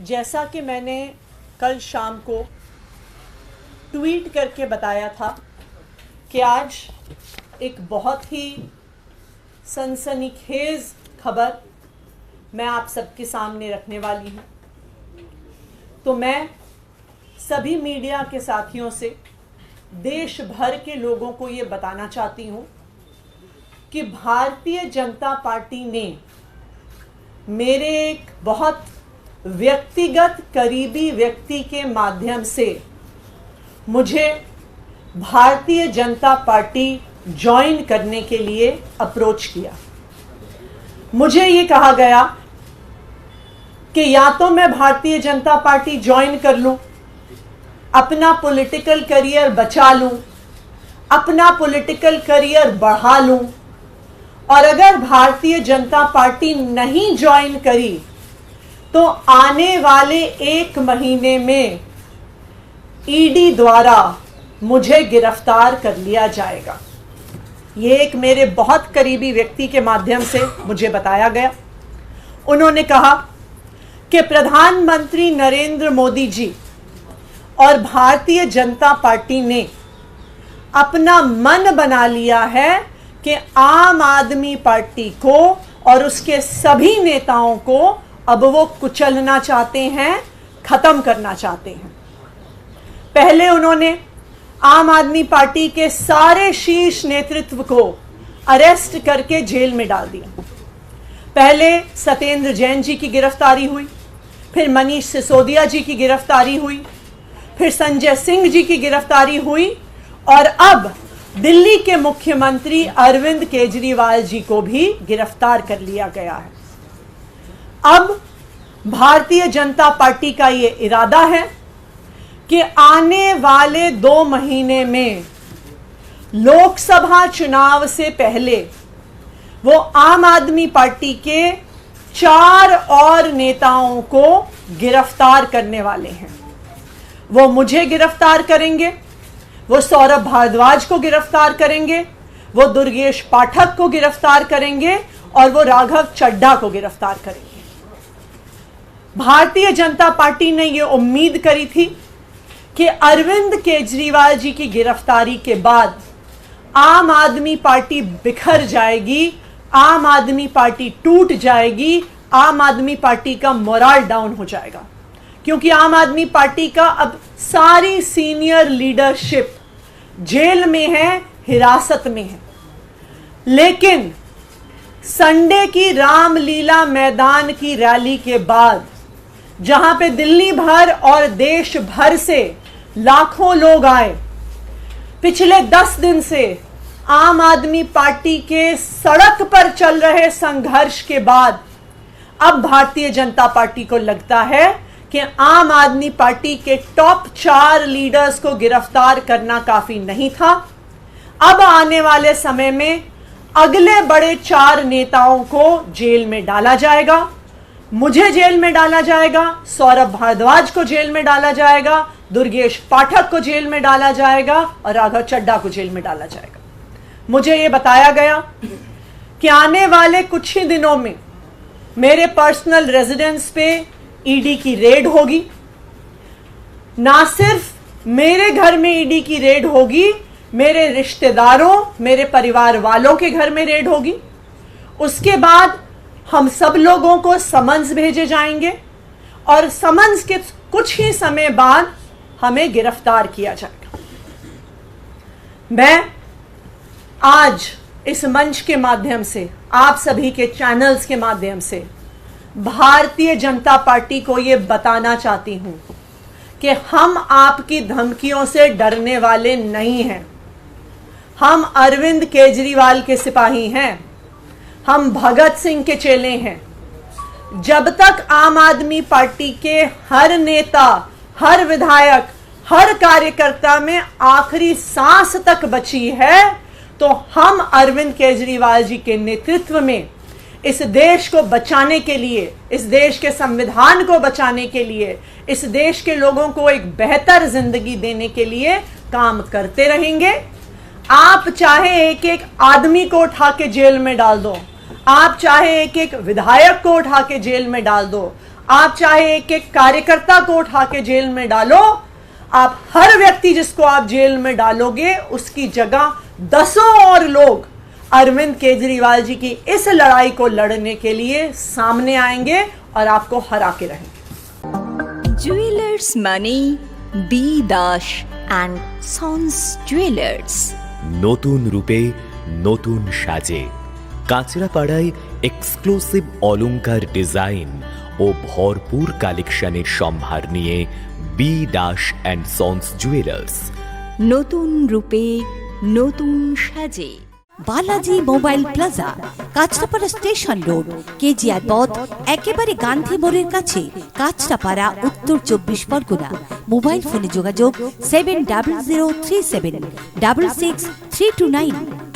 जैसा कि मैंने कल शाम को ट्वीट करके बताया था कि आज एक बहुत ही सनसनीखेज खबर मैं आप सबके सामने रखने वाली हूँ। तो मैं सभी मीडिया के साथियों से देश भर के लोगों को ये बताना चाहती हूँ कि भारतीय जनता पार्टी ने मेरे एक बहुत व्यक्तिगत करीबी व्यक्ति के माध्यम से मुझे भारतीय जनता पार्टी ज्वाइन करने के लिए अप्रोच किया। मुझे ये कहा गया कि या तो मैं भारतीय जनता पार्टी ज्वाइन कर लूँ, अपना पॉलिटिकल करियर बचा लूँ, अपना पॉलिटिकल करियर बढ़ा लूँ, और अगर भारतीय जनता पार्टी नहीं ज्वाइन करी तो आने वाले एक महीने में ईडी द्वारा मुझे गिरफ़्तार कर लिया जाएगा। ये एक मेरे बहुत करीबी व्यक्ति के माध्यम से मुझे बताया गया। उन्होंने कहा कि प्रधानमंत्री नरेंद्र मोदी जी और भारतीय जनता पार्टी ने अपना मन बना लिया है कि आम आदमी पार्टी को और उसके सभी नेताओं को अब वो कुचलना चाहते हैं, खत्म करना चाहते हैं। पहले उन्होंने आम आदमी पार्टी के सारे शीर्ष नेतृत्व को अरेस्ट करके जेल में डाल दिया। पहले सत्येंद्र जैन जी की गिरफ्तारी हुई, फिर मनीष सिसोदिया जी की गिरफ्तारी हुई, फिर संजय सिंह जी की गिरफ्तारी हुई, और अब दिल्ली के मुख्यमंत्री अरविंद केजरीवाल जी को भी गिरफ़्तार कर लिया गया है। अब भारतीय जनता पार्टी का ये इरादा है कि आने वाले दो महीने में लोकसभा चुनाव से पहले वो आम आदमी पार्टी के चार और नेताओं को गिरफ़्तार करने वाले हैं। वो मुझे गिरफ़्तार करेंगे, वो सौरभ भारद्वाज को गिरफ़्तार करेंगे, वो दुर्गेश पाठक को गिरफ़्तार करेंगे और वो राघव चड्ढा को गिरफ़्तार करेंगे। भारतीय जनता पार्टी ने ये उम्मीद करी थी कि अरविंद केजरीवाल जी की गिरफ्तारी के बाद आम आदमी पार्टी बिखर जाएगी, आम आदमी पार्टी टूट जाएगी, आम आदमी पार्टी का मोराल डाउन हो जाएगा। क्योंकि आम आदमी पार्टी का अब सारी सीनियर लीडरशिप जेल में है, हिरासत में है। लेकिन संडे की रामलीला मैदान की रैली के बाद जहाँ पे दिल्ली भर और देश भर से लाखों लोग आए। पिछले दस दिन से आम आदमी पार्टी के सड़क पर चल रहे संघर्ष के बाद अब भारतीय जनता पार्टी को लगता है कि आम आदमी पार्टी के टॉप चार लीडर्स को गिरफ़्तार करना काफ़ी नहीं था। अब आने वाले समय में अगले बड़े चार नेताओं को जेल में डाला जाएगा। मुझे जेल में डाला जाएगा, सौरभ भारद्वाज को जेल में डाला जाएगा, दुर्गेश पाठक को जेल में डाला जाएगा और राघव चड्डा को जेल में डाला जाएगा। मुझे ये बताया गया कि आने वाले कुछ ही दिनों में मेरे पर्सनल रेजिडेंस पे ईडी की रेड होगी। ना सिर्फ़ मेरे घर में ईडी की रेड होगी, मेरे रिश्तेदारों, मेरे परिवार वालों के घर में रेड होगी। उसके बाद हम सब लोगों को समन्स भेजे जाएँगे और समन्स के कुछ ही समय बाद हमें गिरफ़्तार किया जाएगा। मैं आज इस मंच के माध्यम से, आप सभी के चैनल्स के माध्यम से भारतीय जनता पार्टी को ये बताना चाहती हूँ कि हम आपकी धमकियों से डरने वाले नहीं हैं। हम अरविंद केजरीवाल के सिपाही हैं। हम भगत सिंह के चेले हैं। जब तक आम आदमी पार्टी के हर नेता, हर विधायक, हर कार्यकर्ता में आखिरी सांस तक बची है तो हम अरविंद केजरीवाल जी के नेतृत्व में इस देश को बचाने के लिए, इस देश के संविधान को बचाने के लिए, इस देश के लोगों को एक बेहतर ज़िंदगी देने के लिए काम करते रहेंगे। आप चाहे एक एक आदमी को उठा के जेल में डाल दो। आप चाहे एक एक विधायक को उठा के जेल में डाल दो आप चाहे एक एक कार्यकर्ता को उठा के जेल में डालो आप हर व्यक्ति जिसको आप जेल में डालोगे उसकी जगह दसों और लोग अरविंद केजरीवाल जी की इस लड़ाई को लड़ने के लिए सामने आएंगे और आपको हरा के रहेंगे জুয়েলার্স মানে B Das and sons jewellers নতুন রূপে নতুন সাজে কাঁচরাপাড়ায় এক্সক্লুসিভ অলংকার ডিজাইন ও ভরপুর কালেকশনের সম্ভার নিয়ে B Das and sons jewellers নতুন রূপে, নতুন সাজে। Balaji mobile plaza, Kanchrapara station road, KGR পথ, একেবারে গান্ধী মোড়ের কাছে, কাঁচরাপাড়া, উত্তর চব্বিশ পরগনা। মোবাইল ফোনে যোগাযোগ seven double zero three seven double six three two nine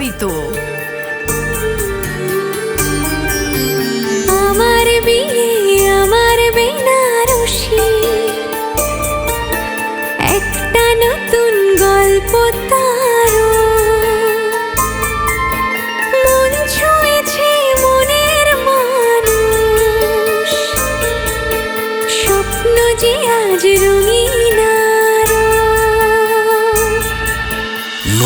hábito.